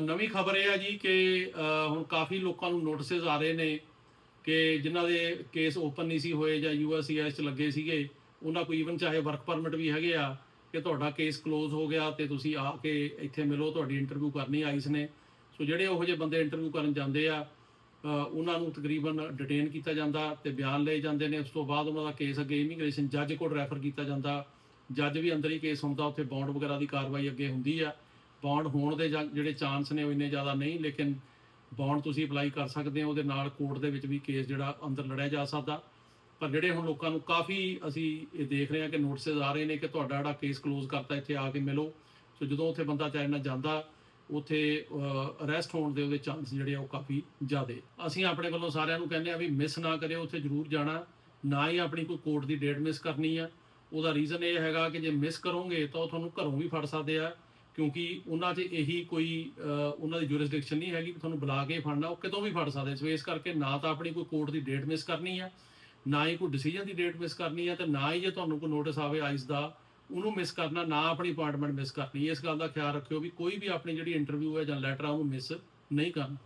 ਨਵੀਂ ਖਬਰ ਇਹ ਆ ਜੀ ਕਿ ਹੁਣ ਕਾਫੀ ਲੋਕਾਂ ਨੂੰ ਨੋਟਿਸਸ ਆ ਰਹੇ ਨੇ ਕਿ ਜਿਨ੍ਹਾਂ ਦੇ ਕੇਸ ਓਪਨ ਨਹੀਂ ਸੀ ਹੋਏ ਜਾਂ ਯੂਐਸਸੀਐਸ ਚ ਲੱਗੇ ਸੀਗੇ, ਉਹਨਾਂ ਕੋਈ ਇਵਨ ਚਾਹੇ ਵਰਕ ਪਰਮਿਟ ਵੀ ਹੈਗੇ ਆ ਕਿ ਤੁਹਾਡਾ ਕੇਸ ক্লোਜ਼ ਹੋ ਗਿਆ ਤੇ ਤੁਸੀਂ ਆ ਕੇ ਇੱਥੇ ਮਿਲੋ, ਤੁਹਾਡੀ ਇੰਟਰਵਿਊ ਕਰਨੀ ਆਈਸ ਨੇ। ਸੋ ਜਿਹੜੇ ਉਹੋ ਜਿਹੇ ਬੰਦੇ ਇੰਟਰਵਿਊ ਕਰਨ ਜਾਂਦੇ ਆ ਉਹਨਾਂ ਨੂੰ ਤਕਰੀਬਨ ਡਿਟੇਨ ਕੀਤਾ ਜਾਂਦਾ ਤੇ ਬਿਆਨ ਲਏ ਜਾਂਦੇ ਨੇ। ਉਸ ਤੋਂ ਬਾਅਦ ਉਹਨਾਂ ਦਾ ਕੇਸ ਅੱਗੇ ਇਮੀਗ੍ਰੇਸ਼ਨ ਜੱਜ ਕੋਲ ਰੈਫਰ ਕੀਤਾ ਜਾਂਦਾ। ਜੱਜ ਵੀ ਅੰਦਰ ਹੀ ਕੇਸ ਹੁੰਦਾ, ਉੱਥੇ ਬੌਂਡ ਵਗੈਰਾ ਦੀ ਕਾਰਵਾਈ ਅੱਗੇ ਹੁੰਦੀ ਆ। ਬੌਂਡ ਹੋਣ ਦੇ ਜਾਂ- ਜਿਹੜੇ ਚਾਂਸ ਨੇ ਉਹ ਇੰਨੇ ਜ਼ਿਆਦਾ ਨਹੀਂ, ਲੇਕਿਨ ਬੌਂਡ ਤੁਸੀਂ ਅਪਲਾਈ ਕਰ ਸਕਦੇ ਹੋ, ਉਹਦੇ ਨਾਲ ਕੋਰਟ ਦੇ ਵਿੱਚ ਵੀ ਕੇਸ ਜਿਹੜਾ ਅੰਦਰ ਲੜਿਆ ਜਾ ਸਕਦਾ। ਪਰ ਜਿਹੜੇ ਹੁਣ ਲੋਕਾਂ ਨੂੰ ਕਾਫੀ ਅਸੀਂ ਇਹ ਦੇਖ ਰਹੇ ਹਾਂ ਕਿ ਨੋਟਿਸਸ ਆ ਰਹੇ ਨੇ ਕਿ ਤੁਹਾਡਾ ਜਿਹੜਾ ਕੇਸ ਕਲੋਜ਼ ਕਰਤਾ, ਇੱਥੇ ਆ ਕੇ ਮਿਲੋ। ਸੋ ਜਦੋਂ ਉੱਥੇ ਬੰਦਾ ਚਾਈਨਾ ਜਾਂਦਾ, ਉੱਥੇ ਅਰੈਸਟ ਹੋਣ ਦੇ ਉਹਦੇ ਚਾਂਸ ਜਿਹੜੇ ਆ ਉਹ ਕਾਫੀ ਜ਼ਿਆਦੇ। ਅਸੀਂ ਆਪਣੇ ਵੱਲੋਂ ਸਾਰਿਆਂ ਨੂੰ ਕਹਿੰਦੇ ਆ ਵੀ ਮਿਸ ਨਾ ਕਰਿਓ, ਉੱਥੇ ਜ਼ਰੂਰ ਜਾਣਾ। ਨਾ ਹੀ ਆਪਣੀ ਕੋਈ ਕੋਰਟ ਦੀ ਡੇਟ ਮਿਸ ਕਰਨੀ ਆ। ਉਹਦਾ ਰੀਜ਼ਨ ਇਹ ਹੈਗਾ ਕਿ ਜੇ ਮਿਸ ਕਰੋਗੇ ਤਾਂ ਉਹ ਤੁਹਾਨੂੰ ਘਰੋਂ ਵੀ ਫੜ ਸਕਦੇ ਆ। ਕਿਉਂਕਿ ਉਹਨਾਂ 'ਚ ਇਹੀ ਕੋਈ ਉਹਨਾਂ ਦੀ ਜੁਰਿਸਡਿਕਸ਼ਨ ਨਹੀਂ ਹੈਗੀ ਕਿ ਤੁਹਾਨੂੰ ਬੁਲਾ ਕੇ ਫੜਨਾ, ਉਹ ਕਿਤੋਂ ਵੀ ਫੜ ਸਕਦੇ ਸੋ ਇਸ ਕਰਕੇ ਨਾ ਤਾਂ ਆਪਣੀ ਕੋਈ ਕੋਰਟ ਦੀ ਡੇਟ ਮਿਸ ਕਰਨੀ ਹੈ ਨਾ ਹੀ ਕੋਈ ਡਿਸੀਜਨ ਦੀ ਡੇਟ ਮਿਸ ਕਰਨੀ ਹੈ ਤੇ ਨਾ ਹੀ ਜੇ ਤੁਹਾਨੂੰ ਕੋਈ ਨੋਟਿਸ ਆਵੇ ਆਈਸ ਦਾ, ਉਹਨੂੰ ਮਿਸ ਕਰਨਾ, ਨਾ ਆਪਣੀ ਅਪਾਇੰਟਮੈਂਟ ਮਿਸ ਕਰਨੀ। ਇਸ ਗੱਲ ਦਾ ਖਿਆਲ ਰੱਖਿਓ ਵੀ ਕੋਈ ਵੀ ਆਪਣੀ ਜਿਹੜੀ ਇੰਟਰਵਿਊ ਹੈ ਜਾਂ ਲੈਟਰ ਆ, ਉਹਨੂੰ ਮਿਸ ਨਹੀਂ ਕਰਨਾ।